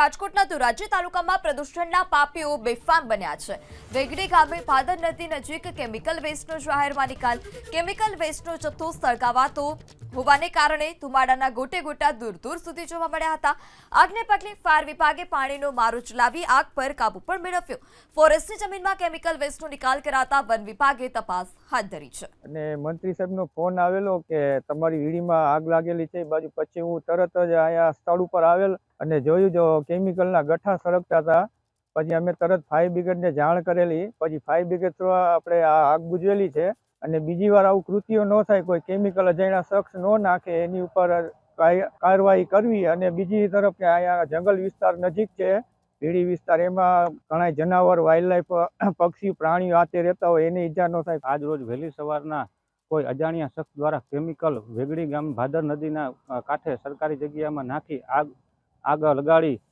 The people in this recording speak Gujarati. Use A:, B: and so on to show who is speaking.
A: રાજકોટના ધોરાજી તાલુકામાં પ્રદૂષણના પાપીઓ બેફામ બન્યા છે. વેગડી ગામે ભાદર નદી નજીક કેમિકલ વેસ્ટનો જાહેરમાં નિકાલ કેમિકલ વેસ્ટનો જથ્થો સળગાવાતો હોવાને કારણે ધુમાડાના ગોટે ગોટા દૂર દૂર સુધી જોવા મળ્યા હતા. આગને પગલે ફાયર વિભાગે પાણીનો મારો ચલાવી આગ પર કાબુ પણ મેળવ્યો. ફોરેસ્ટની જમીનમાં કેમિકલ વેસ્ટનો નિકાલ કરાતા વન વિભાગે તપાસ હાથ ધરી છે.
B: અને મંત્રી સાહેબનો ફોન આવેલો કે તમારી વીડીમાં આગ લાગેલી છે બાજુ પછી હું તરત જ અહીંયા સ્થળ ઉપર આવેલ અને જોયું જો કેમિકલના ગઠ્ઠા સળગતા હતા. પછી અમે તરત ફાયર બ્રિગેડને જાણ કરેલી. પછી ફાયર બ્રિગેડ થ્રુ આપણે આ આગ બુજવેલી છે. અને બીજી વાર આવું કૃત્યો ન થાય, કોઈ કેમિકલ અજાણ્યા શખ્સ ન નાખે, એની ઉપર કાર્યવાહી કરવી અને બીજી તરફ કે અહીંયા જંગલ વિસ્તાર નજીક છે, ભીડી વિસ્તાર, એમાં ઘણા જનાવર વાઇલ્ડલાઇફ પક્ષી, પ્રાણીઓ આતે રહેતા હોય, એને ઈજા ન થાય.
C: આજ રોજ વહેલી સવારના કોઈ અજાણ્યા શખ્સ દ્વારા કેમિકલ વેગડી ગામ ભાદર નદીના કાંઠે સરકારી જગ્યામાં નાખી આગ આગ લગાડી